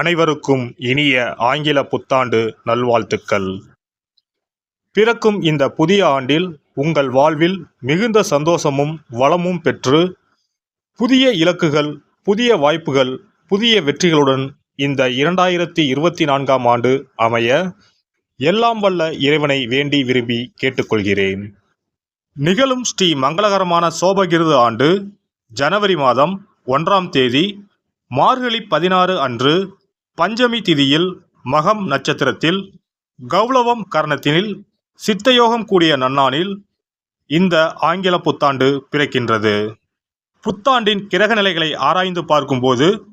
அனைவருக்கும் இனிய ஆங்கில புத்தாண்டு நல்வாழ்த்துக்கள். பிறக்கும் இந்த புதிய ஆண்டில் உங்கள் வாழ்வில் மிகுந்த சந்தோஷமும் வளமும் பெற்று புதிய இலக்குகள் புதிய வாய்ப்புகள் புதிய வெற்றிகளுடன் இந்த இரண்டாயிரத்தி இருபத்தி நான்காம் ஆண்டு அமைய எல்லாம் வல்ல இறைவனை வேண்டி விரும்பி கேட்டுக்கொள்கிறேன். நிகழும் ஸ்ரீ மங்களகரமான சோபகிருது ஆண்டு ஜனவரி மாதம் ஒன்றாம் தேதி மார்கழி பதினாறு அன்று பஞ்சமி திதியில் மகம் நட்சத்திரத்தில் கௌளவம் கரணத்தினில் சித்தயோகம் கூடிய நன்னானில் இந்த ஆங்கில புத்தாண்டு பிறக்கின்றது. புத்தாண்டின் கிரக நிலைகளை ஆராய்ந்து பார்க்கும்போது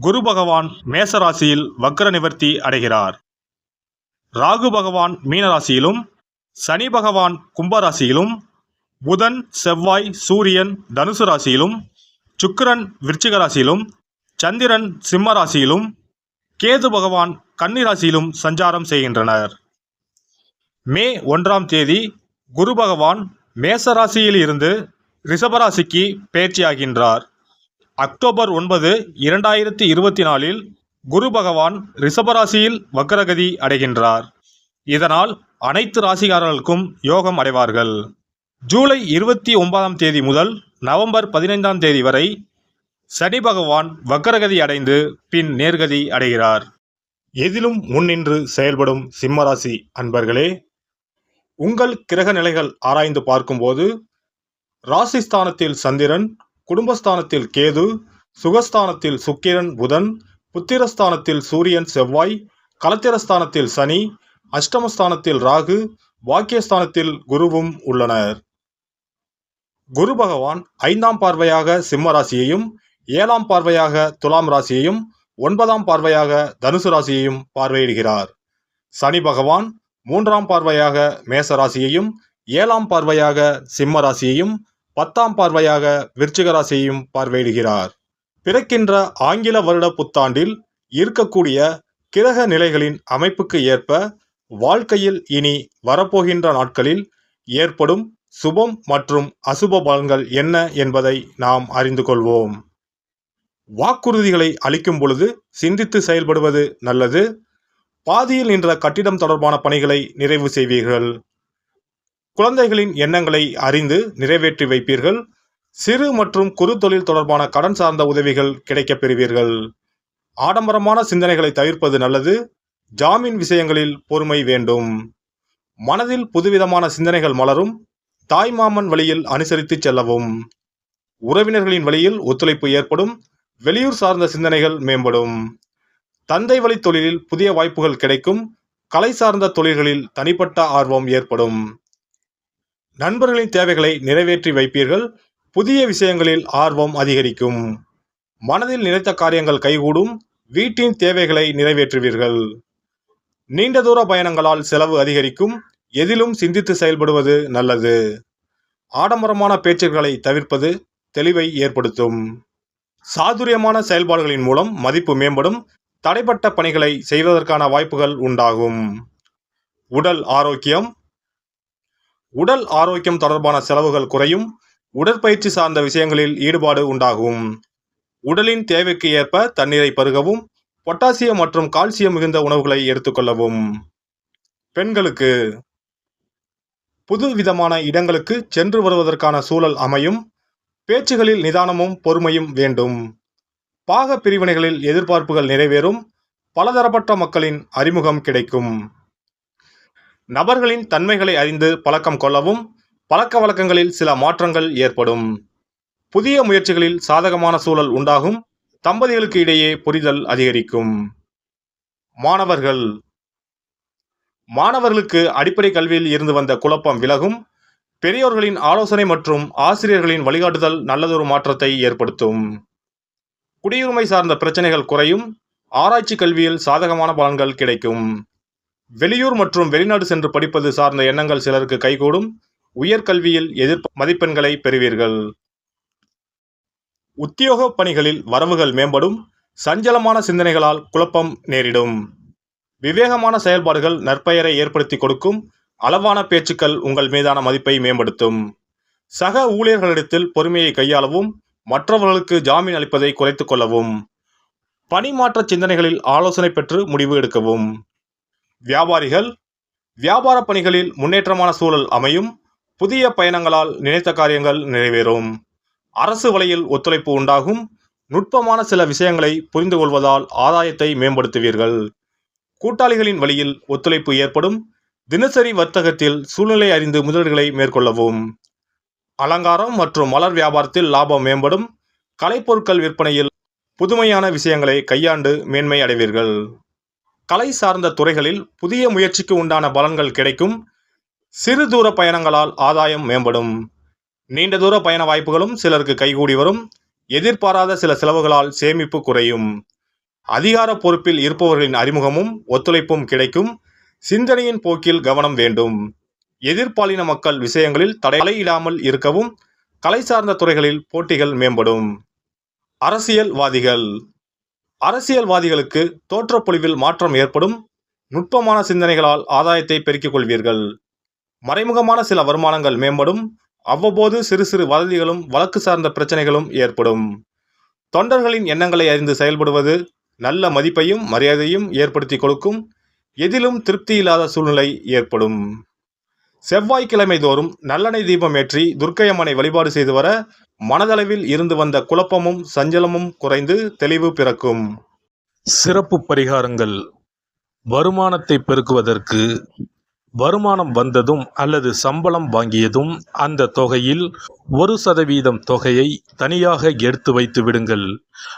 குரு பகவான் மேசராசியில் வக்ர நிவர்த்தி அடைகிறார். ராகு பகவான் மீனராசியிலும் சனி பகவான் கும்பராசியிலும் புதன் செவ்வாய் சூரியன் தனுசு ராசியிலும் சுக்கிரன் விருச்சிக ராசியிலும் சந்திரன் சிம்ம ராசியிலும் கேது பகவான் கன்னிராசியிலும் சஞ்சாரம் செய்கின்றனர். மே ஒன்றாம் தேதி குரு பகவான் மேசராசியில் இருந்து ரிஷபராசிக்கு பேச்சியாகின்றார். அக்டோபர் ஒன்பது இரண்டாயிரத்தி இருபத்தி நாலில் குரு பகவான் ரிஷபராசியில் வக்ரகதி அடைகின்றார். இதனால் அனைத்து ராசிகாரர்களுக்கும் யோகம் அடைவார்கள். ஜூலை இருபத்தி ஒன்பதாம் தேதி முதல் நவம்பர் பதினைந்தாம் தேதி வரை சனி பகவான் வக்கரகதி அடைந்து பின் நேர்கதி அடைகிறார். எதிலும் முன்னின்று செயல்படும் சிம்மராசி அன்பர்களே உங்கள் கிரக நிலைகள் ஆராய்ந்து பார்க்கும்போது ராசிஸ்தானத்தில் சந்திரன் குடும்பஸ்தானத்தில் கேது சுகஸ்தானத்தில் சுக்கிரன் புதன் புத்திரஸ்தானத்தில் சூரியன் செவ்வாய் கலத்திரஸ்தானத்தில் சனி அஷ்டமஸ்தானத்தில் ராகு வாக்கியஸ்தானத்தில் குருவும் உள்ளனர். குரு பகவான் ஐந்தாம் பார்வையாக சிம்ம ராசியையும் ஏழாம் பார்வையாக துலாம் ராசியையும் ஒன்பதாம் பார்வையாக தனுசு ராசியையும் பார்வையிடுகிறார். சனி பகவான் மூன்றாம் பார்வையாக மேச ராசியையும் ஏழாம் பார்வையாக சிம்ம ராசியையும் பத்தாம் பார்வையாக விருச்சிக ராசியையும் பார்வையிடுகிறார். பிறக்கின்ற ஆங்கில வருட புத்தாண்டில் இருக்கக்கூடிய கிரக நிலைகளின் அமைப்புக்கு ஏற்ப வாழ்க்கையில் இனி வரப்போகின்ற நாட்களில் ஏற்படும் சுபம் மற்றும் அசுப பலன்கள் என்ன என்பதை நாம் அறிந்து கொள்வோம். வாக்குறுதிகளை அளிக்கும் பொழுது சிந்தித்து செயல்படுவது நல்லது. பாதியில் நின்ற கட்டிடம் தொடர்பான பணிகளை நிறைவு செய்வீர்கள். குழந்தைகளின் எண்ணங்களை அறிந்து நிறைவேற்றி வைப்பீர்கள். சிறு மற்றும் குறு தொழில் தொடர்பான கடன் சார்ந்த உதவிகள் கிடைக்கப் பெறுவீர்கள். ஆடம்பரமான சிந்தனைகளை தவிர்ப்பது நல்லது. ஜாமீன் விஷயங்களில் பொறுமை வேண்டும். மனதில் புதுவிதமான சிந்தனைகள் மலரும். தாய்மாமன் வழியில் அனுசரித்து செல்லவும். உறவினர்களின் வழியில் ஒத்துழைப்பு ஏற்படும். வெளியூர் சார்ந்த சிந்தனைகள் மேம்படும். தந்தை வழி தொழிலில் புதிய வாய்ப்புகள் கிடைக்கும். கலை சார்ந்த தொழில்களில் தனிப்பட்ட ஆர்வம் ஏற்படும். நண்பர்களின் தேவைகளை நிறைவேற்றி வைப்பீர்கள். புதிய விஷயங்களில் ஆர்வம் அதிகரிக்கும். மனதில் நினைத்த காரியங்கள் கைகூடும். வீட்டின் தேவைகளை நிறைவேற்றுவீர்கள். நீண்ட தூர பயணங்களால் செலவு அதிகரிக்கும். எதிலும் சிந்தித்து செயல்படுவது நல்லது. ஆடம்பரமான பேச்சுக்களை தவிர்ப்பது தெளிவை ஏற்படுத்தும். சாதுரியமான செயல்பாடுகளின் மூலம் மதிப்பு மேம்படும் தடைப்பட்ட பணிகளை செய்வதற்கான வாய்ப்புகள் உண்டாகும். உடல் ஆரோக்கியம். உடல் ஆரோக்கியம் தொடர்பான செலவுகள் குறையும் உடற்பயிற்சி சார்ந்த விஷயங்களில் ஈடுபாடு உண்டாகும். உடலின் தேவைக்கு ஏற்ப தண்ணீரை பருகவும் பொட்டாசியம் மற்றும் கால்சியம் மிகுந்த உணவுகளை எடுத்துக்கொள்ளவும் பெண்களுக்கு. புது விதமான இடங்களுக்கு சென்று வருவதற்கான சூழல் அமையும் பேச்சுகளில் நிதானமும் பொறுமையும் வேண்டும். பாக பிரிவினைகளில் எதிர்பார்ப்புகள் நிறைவேறும். பலதரப்பட்ட மக்களின் அறிமுகம் கிடைக்கும். நபர்களின் தன்மைகளை அறிந்து பழக்கம் கொள்ளவும் பழக்க வழக்கங்களில் சில மாற்றங்கள் ஏற்படும். புதிய முயற்சிகளில் சாதகமான சூழல் உண்டாகும். தம்பதிகளுக்கு இடையே புரிதல் அதிகரிக்கும். மாணவர்கள். மாணவர்களுக்கு அடிப்படை கல்வியில் இருந்து வந்த குழப்பம் விலகும். பெரியோர்களின் ஆலோசனை மற்றும் ஆசிரியர்களின் வழிகாட்டுதல் நல்லதொரு மாற்றத்தை ஏற்படுத்தும். குடியுரிமை சார்ந்த பிரச்சனைகள் குறையும் ஆராய்ச்சி கல்வியில் சாதகமான பலன்கள் கிடைக்கும். வெளியூர் மற்றும் வெளிநாடு சென்று படிப்பது சார்ந்த எண்ணங்கள் சிலருக்கு கைகூடும் உயர்கல்வியில் எதிர் மதிப்பெண்களை பெறுவீர்கள். உத்தியோக பணிகளில் வரவுகள் மேம்படும் சஞ்சலமான சிந்தனைகளால் குழப்பம் நேரிடும். விவேகமான செயல்பாடுகள் நற்பெயரை ஏற்படுத்தி கொடுக்கும் அளவான பேச்சுக்கள் உங்கள் மீதான மதிப்பை மேம்படுத்தும். சக ஊழியர்களிடத்தில் பொறுமையை கையாளவும் மற்றவர்களுக்கு ஜாமீன் அளிப்பதை குறைத்துக் கொள்ளவும். பணிமாற்ற சிந்தனைகளில் ஆலோசனை பெற்று முடிவு எடுக்கவும். வியாபாரிகள் வியாபார பணிகளில் முன்னேற்றமான சூழல் அமையும். புதிய பயணங்களால் நினைத்த காரியங்கள் நிறைவேறும். அரசு வழியில் ஒத்துழைப்பு உண்டாகும். நுட்பமான சில விஷயங்களை புரிந்து கொள்வதால் ஆதாயத்தை மேம்படுத்துவீர்கள். கூட்டாளிகளின் வழியில் ஒத்துழைப்பு ஏற்படும். தினசரி வர்த்தகத்தில் சூழ்நிலை அறிந்து முதலீடுகளை மேற்கொள்ளவும். அலங்காரம் மற்றும் மலர் வியாபாரத்தில் லாபம் மேம்படும். கலைப்பொருட்கள் விற்பனையில் புதுமையான விஷயங்களை கையாண்டு மேன்மை அடைவீர்கள். கலை சார்ந்த துறைகளில் புதிய முயற்சிக்கு உண்டான பலன்கள் கிடைக்கும். சிறு தூர பயணங்களால் ஆதாயம் மேம்படும். நீண்ட தூர பயண வாய்ப்புகளும் சிலருக்கு கைகூடி வரும். எதிர்பாராத சில செலவுகளால் சேமிப்பு குறையும். அதிகார பொறுப்பில் இருப்பவர்களின் அறிமுகமும் ஒத்துழைப்பும் கிடைக்கும். சிந்தனையின் போக்கில் கவனம் வேண்டும். எதிர்பாலின மக்கள் விஷயங்களில் தடையிடாமல் இருக்கவும் கலை சார்ந்த துறைகளில் போட்டிகள் மேம்படும். அரசியல்வாதிகள். அரசியல்வாதிகளுக்கு தோற்றப்பொழிவில் மாற்றம் ஏற்படும். நுட்பமான சிந்தனைகளால் ஆதாயத்தை பெருக்கிக் கொள்வீர்கள். மறைமுகமான சில வருமானங்கள் மேம்படும். அவ்வப்போது சிறு சிறு வதந்திகளும் வழக்கு சார்ந்த பிரச்சனைகளும் ஏற்படும். தொண்டர்களின் எண்ணங்களை அறிந்து செயல்படுவது நல்ல மதிப்பையும் மரியாதையும் ஏற்படுத்தி கொடுக்கும். எதிலும் திருப்தி இல்லாத சூழ்நிலை ஏற்படும். செவ்வாய்க்கிழமை தோறும் நல்லெண்ணெய் தீபம் ஏற்றி துர்க்கையம்மனை வழிபாடு செய்து வர மனதளவில் இருந்து வந்த குழப்பமும் சஞ்சலமும் குறைந்து தெளிவு பிறக்கும். சிறப்பு பரிகாரங்கள். வருமானத்தை பெருக்குவதற்கு வருமானம் வந்ததும் அல்லது சம்பளம் வாங்கியதும் அந்த தொகையில் ஒரு சதவீதம் தொகையை தனியாக எடுத்து வைத்து விடுங்கள்.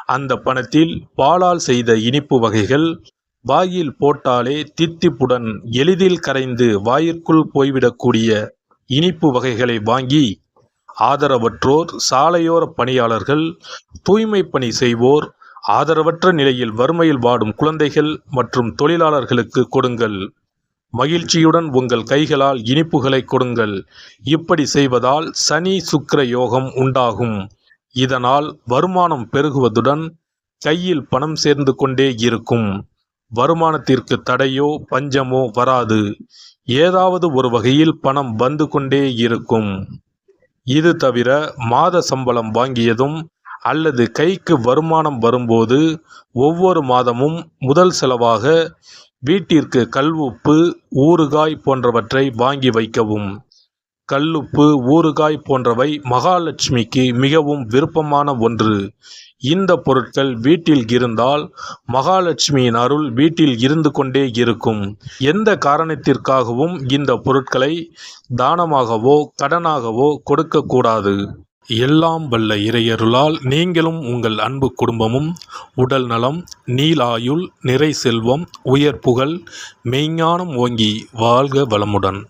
அந்த பணத்தில் பாலால் செய்த இனிப்பு வகைகள் வாயில் போட்டாலே தித்திப்புடன் எளிதில் கரைந்து வாயிற்குள் போய்விடக்கூடிய இனிப்பு வகைகளை வாங்கி ஆதரவற்றோர் சாலையோர பணியாளர்கள் தூய்மை பணி செய்வோர் ஆதரவற்ற நிலையில் வறுமையில் வாடும் குழந்தைகள் மற்றும் தொழிலாளர்களுக்கு கொடுங்கள். மகிழ்ச்சியுடன் உங்கள் கைகளால் இனிப்புகளை கொடுங்கள். இப்படி செய்வதால் சனி சுக்கர யோகம் உண்டாகும். இதனால் வருமானம் பெருகுவதுடன் கையில் பணம் சேர்ந்து கொண்டே இருக்கும். வருமானத்திற்கு தடையோ பஞ்சமோ வராது. ஏதாவது ஒரு வகையில் பணம் வந்து கொண்டே இருக்கும். இது தவிர மாத சம்பளம் வாங்கியதும் அல்லது கைக்கு வருமானம் வரும்போது ஒவ்வொரு மாதமும் முதல் செலவாக வீட்டிற்கு கல்வுப்பு ஊறுகாய் போன்றவற்றை வாங்கி வைக்கவும். கல்லுப்பு ஊறுகாய் போன்றவை மகாலட்சுமிக்கு மிகவும் விருப்பமான ஒன்று. இந்த பொருட்கள் வீட்டில் இருந்தால் மகாலட்சுமியின் அருள் வீட்டில் இருந்து கொண்டே இருக்கும். எந்த காரணத்திற்காகவும் இந்த பொருட்களை தானமாகவோ கடனாகவோ கொடுக்கக்கூடாது. எல்லாம் வல்ல இறையருளால் நீங்களும் உங்கள் அன்பு குடும்பமும் உடல் நலம் நீலாயுள் நிறை செல்வம் உயர் புகழ் மெய்ஞானம் ஓங்கி வாழ்க வளமுடன்.